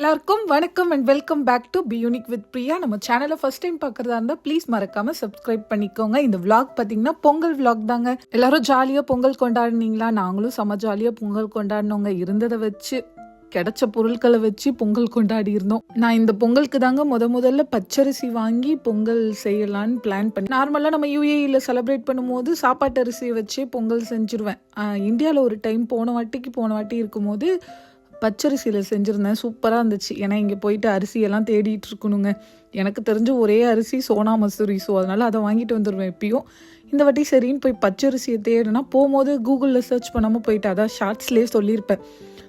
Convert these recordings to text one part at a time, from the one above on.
எல்லாருக்கும் வணக்கம் and welcome back to B unique with Priya நம்ம சேனலை ஃபர்ஸ்ட் டைம் பார்க்குறதா இருந்தால் ப்ளீஸ் மறக்காம சப்ஸ்கிரைப் பண்ணிக்கோங்க. இந்த விளாக் பார்த்தீங்கன்னா பொங்கல் விளாக் தாங்க. எல்லாரும் ஜாலியாக பொங்கல் கொண்டாடுனீங்களா? நாங்களும் செம ஜாலியாக பொங்கல் கொண்டாடினோங்க இருந்ததை வச்சு கிடைச்ச பொருட்களை வச்சு பொங்கல் கொண்டாடி இருந்தோம் நான் இந்த பொங்கலுக்கு தாங்க முத முதல்ல பச்சரிசி வாங்கி பொங்கல் செய்யலான்னு பிளான் பண்ணி நார்மலாக நம்ம யூஏஇயில் செலிப்ரேட் பண்ணும்போது சாப்பாட்டு அரிசியை வச்சே பொங்கல் செஞ்சுருவேன். இந்தியாவில் ஒரு டைம் போன வாட்டிக்கு போன வாட்டி இருக்கும்போது பச்சரிசியில் செஞ்சுருந்தேன். சூப்பராக இருந்துச்சு. ஏன்னா இங்கே போயிட்டு அரிசியெல்லாம் தேடிட்டு இருக்கணுங்க. எனக்கு தெரிஞ்ச ஒரே அரிசி சோனா மசூரி. ஸோ அதனால் அதை வாங்கிட்டு வந்துடுவேன் எப்பயும். இந்த வாட்டி சரின்னு போய் பச்சரிசியை தேடுனா போகும்போது கூகுளில் சர்ச் பண்ணாமல் போயிட்டு அதான் ஷார்ட்ஸ்லேயே சொல்லியிருப்பேன்.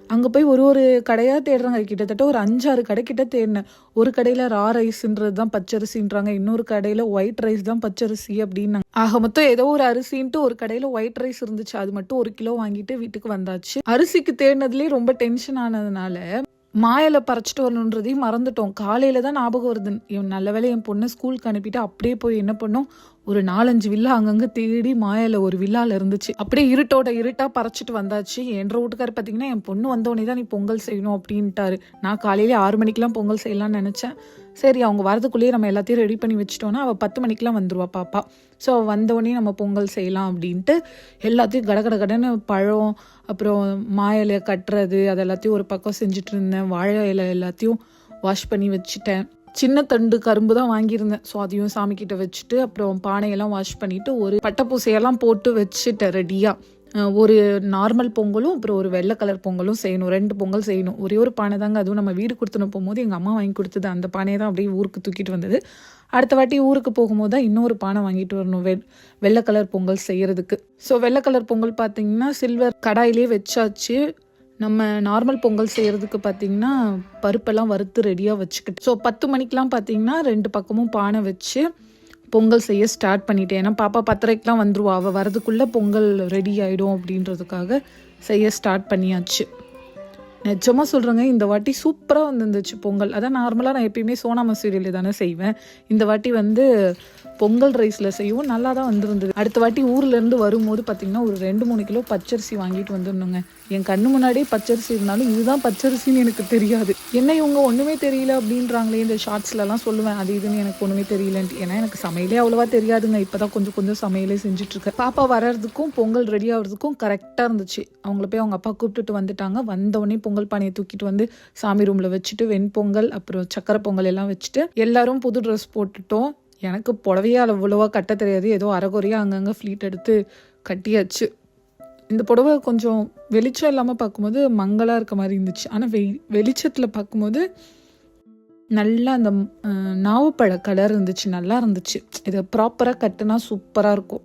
அங்கே போய் ஒரு ஒரு கடையாக தேடுறாங்க. கிட்டத்தட்ட ஒரு அஞ்சாறு கடைக்கிட்ட தேடினேன். ஒரு கடையில் ரா ரைஸ்ன்றது தான் பச்சரிசின்றாங்க. இன்னொரு கடையில் ஒயிட் ரைஸ் தான் பச்சரிசி அப்படின்னாங்க. ஆக மொத்தம் ஏதோ ஒரு அரிசின்ட்டு ஒரு கடையில் ஒயிட் ரைஸ் இருந்துச்சு. அது மட்டும் ஒரு கிலோ வாங்கிட்டு வீட்டுக்கு வந்தாச்சு. அரிசிக்கு தேடினதுலேயே ரொம்ப டென்ஷன் ஆனதுனால மாயில பறிச்சிட்டு வரணுன்றதையும் மறந்துட்டோம். காலையில தான் ஞாபகம் வருது. என் நல்ல வேலை என் பொண்ணை ஸ்கூலுக்கு அனுப்பிட்டு அப்படியே போய் என்ன பண்ணோம்? ஒரு நாலஞ்சு வில்லா அங்கங்க தேடி மாயில ஒரு வில்லால இருந்துச்சு. அப்படியே இருட்டோட இருட்டா பறிச்சிட்டு வந்தாச்சு. என்ற வீட்டுக்காரர் பார்த்தீங்கன்னா என் பொண்ணு வந்தோடனே தான் நீ பொங்கல் செய்யணும் அப்படின்ட்டாரு. நான் காலையிலே ஆறு மணிக்கெல்லாம் பொங்கல் செய்யலாம்னு நினைச்சேன். சரி அவங்க வரதுக்குள்ளேயே நம்ம எல்லாத்தையும் ரெடி பண்ணி வச்சுட்டோன்னா அவள் பத்து மணிக்கெலாம் வந்துருவா பாப்பா. ஸோ அவள் வந்தோடனே நம்ம பொங்கல் செய்யலாம் அப்படின்ட்டு எல்லாத்தையும் கட கட கடன்னு பழம் அப்புறம் மா இலையை கட்டுறது அது எல்லாத்தையும் ஒரு பக்கம் செஞ்சுட்டு இருந்தேன். வாழை இலை எல்லாத்தையும் வாஷ் பண்ணி வச்சுட்டேன். சின்ன தண்டு கரும்பு தான் வாங்கியிருந்தேன். ஸோ அதையும் சாமிக்கிட்ட வச்சுட்டு அப்புறம் பானையெல்லாம் வாஷ் பண்ணிவிட்டு ஒரு பட்டைப்பூசையெல்லாம் போட்டு வச்சுட்டேன் ரெடியாக ஒரு நார்மல் பொங்கலும் அப்புறம் ஒரு வெள்ளை கலர் பொங்கலும் செய்யணும். ரெண்டு பொங்கல் செய்யணும். ஒரே ஒரு பானை தாங்க. அதுவும் நம்ம வீடு கொடுத்துன்னு போகும்போது எங்கள் அம்மா வாங்கி கொடுத்தது அந்த பானையை தான் அப்படியே ஊருக்கு தூக்கிட்டு வந்தது. அடுத்த வாட்டி ஊருக்கு போகும்போது தான் இன்னொரு பானை வாங்கிட்டு வரணும் வெ வெள்ளை கலர் பொங்கல் செய்கிறதுக்கு ஸோ வெள்ளை கலர் பொங்கல் பார்த்திங்கன்னா சில்வர் கடாயிலே வச்சாச்சு. நம்ம நார்மல் பொங்கல் செய்யறதுக்கு பார்த்தீங்கன்னா பருப்பெல்லாம் வறுத்து ரெடியாக வச்சுக்கிட்டு. ஸோ பத்து மணிக்கெலாம் பார்த்தீங்கன்னா ரெண்டு பக்கமும் பானை வச்சு பொங்கல் செய்ய ஸ்டார்ட் பண்ணிட்டேன். ஏன்னா பாப்பா பத்தரைக்கெலாம் வந்துருவா. அவள் வரதுக்குள்ளே பொங்கல் ரெடி ஆகிடும் அப்படின்றதுக்காக செய்ய ஸ்டார்ட் பண்ணியாச்சு. நிஜமாக சொல்கிறேங்க இந்த வாட்டி சூப்பராக வந்துருந்துச்சு பொங்கல். அதான் நார்மலாக நான் எப்பயுமே சோனா மசூரியில் தானே செய்வேன். இந்த வாட்டி வந்து பொங்கல் ரைஸில் செய்யவும் நல்லா தான் வந்திருந்தது. அடுத்த வாட்டி ஊர்லேருந்து வரும்போது பார்த்திங்கன்னா ஒரு ரெண்டு மூணு கிலோ பச்சரிசி வாங்கிட்டு வந்துடணுங்க. என் கண்ணு முன்னாடியே பச்சரிசி இருந்தாலும் இதுதான் பச்சரிசின்னு எனக்கு தெரியாது. என்ன இவங்க ஒன்றுமே தெரியல அப்படின்றாங்களே இந்த ஷார்ட்ஸ்லலாம் சொல்லுவேன். அது இதுன்னு எனக்கு ஒன்றுமே தெரியலன்ட்டு. ஏன்னா எனக்கு சமையலே அவ்வளோவா தெரியாதுங்க. இப்போ தான் கொஞ்சம் கொஞ்சம் சமையலே செஞ்சுட்ருக்கேன். பாப்பா வர்றதுக்கும் பொங்கல் ரெடி ஆகிறதுக்கும் கரெக்டாக இருந்துச்சு. அவங்கள போய் அவங்க அப்பா கூப்பிட்டுட்டு வந்துட்டாங்க. வந்தவொடனே பொங்கல் பானையை தூக்கிட்டு வந்து சாமி ரூமில் வச்சுட்டு வெண்பொங்கல் அப்புறம் சக்கரை பொங்கல் எல்லாம் வச்சுட்டு எல்லாரும் புது ட்ரெஸ் போட்டுட்டோம். எனக்கு புடவையே அவ்வளோவா கட்ட தெரியாது. ஏதோ அரைகுறையாக அங்கங்கே ஃப்ளீட் எடுத்து கட்டியாச்சு. இந்த புடவை கொஞ்சம் வெளிச்சம் இல்லாமல் பார்க்கும்போது மங்கலாக இருக்க மாதிரி இருந்துச்சு. ஆனால் வெ வெளிச்சத்தில் பார்க்கும்போது நல்லா அந்த நாவப்பழ கலர் இருந்துச்சு. நல்லா இருந்துச்சு. இதை ப்ராப்பராக கட்டுனா சூப்பராக இருக்கும்.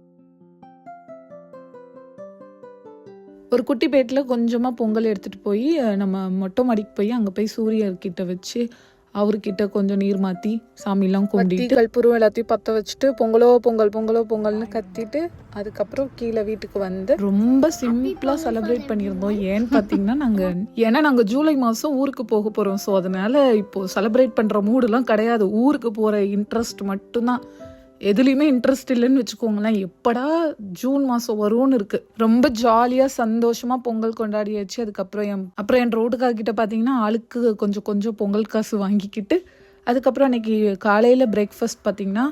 ஒரு குட்டி பேட்டில் கொஞ்சமாக பொங்கல் எடுத்துகிட்டு போய் நம்ம மொட்டை மாடிக்கு போய் அங்கே போய் சூரியர்கிட்ட வச்சு அவர்கிட்ட கொஞ்சம் நீர் மாற்றி சாமிலாம் கும்பிட்டு கல்புரம் எல்லாத்தையும் பற்ற வச்சுட்டு பொங்கலோ பொங்கல் பொங்கலோ பொங்கல்னு கத்திட்டு அதுக்கப்புறம் கீழே வீட்டுக்கு வந்து ரொம்ப சிம்பிளாக செலிப்ரேட் பண்ணியிருந்தோம். ஏன்னு பார்த்தீங்கன்னா நாங்கள் ஏன்னா நாங்கள் ஜூலை மாதம் ஊருக்கு போக போகிறோம் ஸோ அதனால இப்போ செலிப்ரேட் பண்ணுற மூடுலாம் கிடையாது. ஊருக்கு போகிற இன்ட்ரெஸ்ட் மட்டும்தான். எதுலேயுமே இன்ட்ரெஸ்ட் இல்லைன்னு வச்சுக்கோங்களேன். எப்படா ஜூன் மாதம் வரும்னு இருக்குது ரொம்ப ஜாலியாக சந்தோஷமாக பொங்கல் கொண்டாடியாச்சு. அதுக்கப்புறம் என் அப்புறம் என் ரோட்டுக்கார்கிட்ட பார்த்தீங்கன்னா ஆளுக்கு கொஞ்சம் கொஞ்சம் பொங்கல் காசு வாங்கிக்கிட்டு அதுக்கப்புறம் அன்னைக்கு காலையில் பிரேக்ஃபாஸ்ட் பார்த்தீங்கன்னா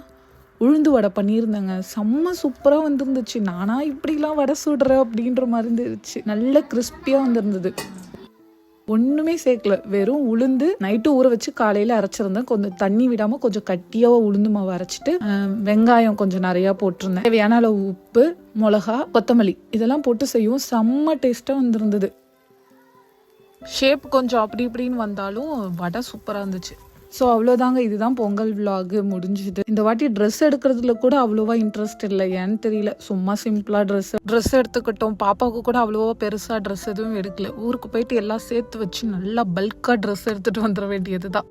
உளுந்து வடை பண்ணியிருந்தாங்க. செம்ம சூப்பராக வந்துருந்துச்சு. நானாக இப்படிலாம் வடை சுடுறேன் அப்படின்ற மாதிரி இருந்துச்சு. நல்ல கிறிஸ்பியாக வந்திருந்தது. ஒன்றுமே சேர்க்கல. வெறும் உளுந்து நைட்டு ஊற வச்சு காலையில் அரைச்சிருந்தேன். கொஞ்சம் தண்ணி விடாமல் கொஞ்சம் கட்டியாக உளுந்து மாவு அரைச்சிட்டு வெங்காயம் கொஞ்சம் நிறையா போட்டிருந்தேன். தேவையான அளவு உப்பு மிளகா கொத்தமல்லி இதெல்லாம் போட்டு செய்யும் செம்ம டேஸ்ட்டாக வந்திருந்தது. ஷேப் கொஞ்சம் அப்படி இப்படின்னு வந்தாலும் வடை சூப்பராக இருந்துச்சு. ஸோ அவ்வளோதாங்க இதுதான் பொங்கல் விழாக்கு முடிஞ்சுது. இந்த வாட்டி ட்ரெஸ் எடுக்கிறதுல கூட அவ்வளோவா இன்ட்ரெஸ்ட் இல்லை. ஏன்னு தெரியல. சும்மா சிம்பிளாக ட்ரெஸ் ட்ரெஸ் எடுத்துக்கிட்டோம். பாப்பாவுக்கு கூட அவ்வளோவா பெருசாக ட்ரெஸ் எதுவும் எடுக்கல. ஊருக்கு போயிட்டு எல்லாம் சேர்த்து வச்சு நல்லா பல்காக ட்ரெஸ் எடுத்துகிட்டு வந்துட வேண்டியது தான்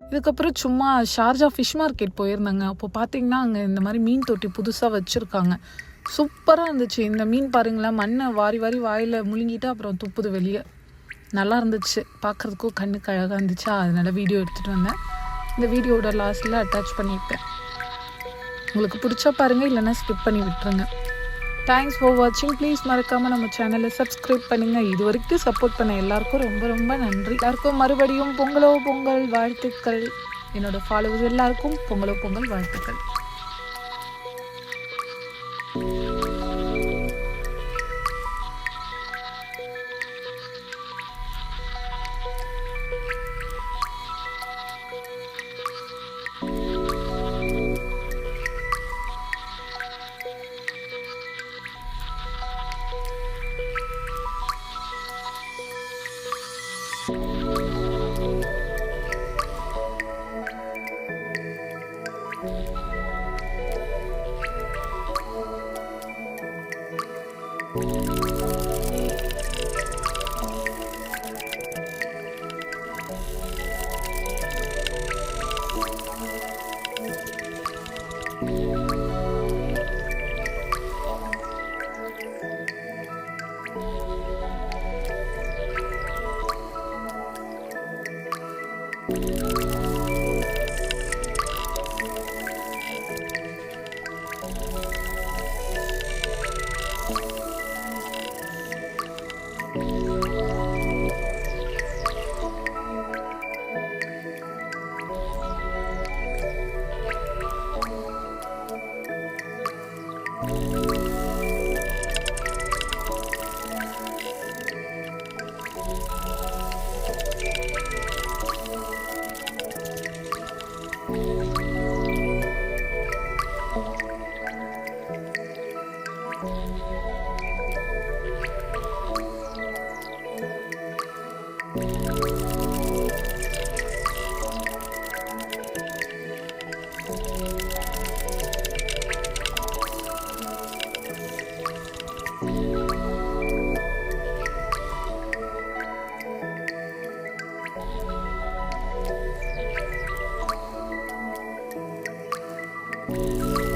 இதுக்கப்புறம் சும்மா ஷார்ஜா ஃபிஷ் மார்க்கெட் போயிருந்தாங்க. அப்போ பார்த்தீங்கன்னா அங்கே இந்த மாதிரி மீன் தொட்டி புதுசாக வச்சுருக்காங்க. சூப்பராக இருந்துச்சு. இந்த மீன் பாருங்களேன். மண்ணை வாரி வாரி வாயில் முழுங்கிட்டு அப்புறம் துப்புது வெளியே. நல்லா இருந்துச்சு பார்க்குறதுக்கும் கண்ணுக்கு அழகாக இருந்துச்சு? அதனால் வீடியோ எடுத்துகிட்டு வந்தேன். இந்த வீடியோட லாஸ்ட்டில் அட்டாச் பண்ணியிருக்கேன். உங்களுக்கு பிடிச்சா பாருங்கள் இல்லைன்னா ஸ்கிப் பண்ணி விட்டுருங்க. தேங்க்ஸ் ஃபார் வாட்சிங் ப்ளீஸ் மறக்காமல் நம்ம சேனலை சப்ஸ்கிரைப் பண்ணுங்கள் இது வரைக்கும் சப்போர்ட் பண்ண எல்லாருக்கும் ரொம்ப ரொம்ப நன்றி. எல்லாருக்கும் மறுபடியும் பொங்கலோ பொங்கல் வாழ்த்துக்கள். என்னோடய ஃபாலோவர்ஸ் எல்லாருக்கும் பொங்கலோ பொங்கல் வாழ்த்துக்கள். Música Música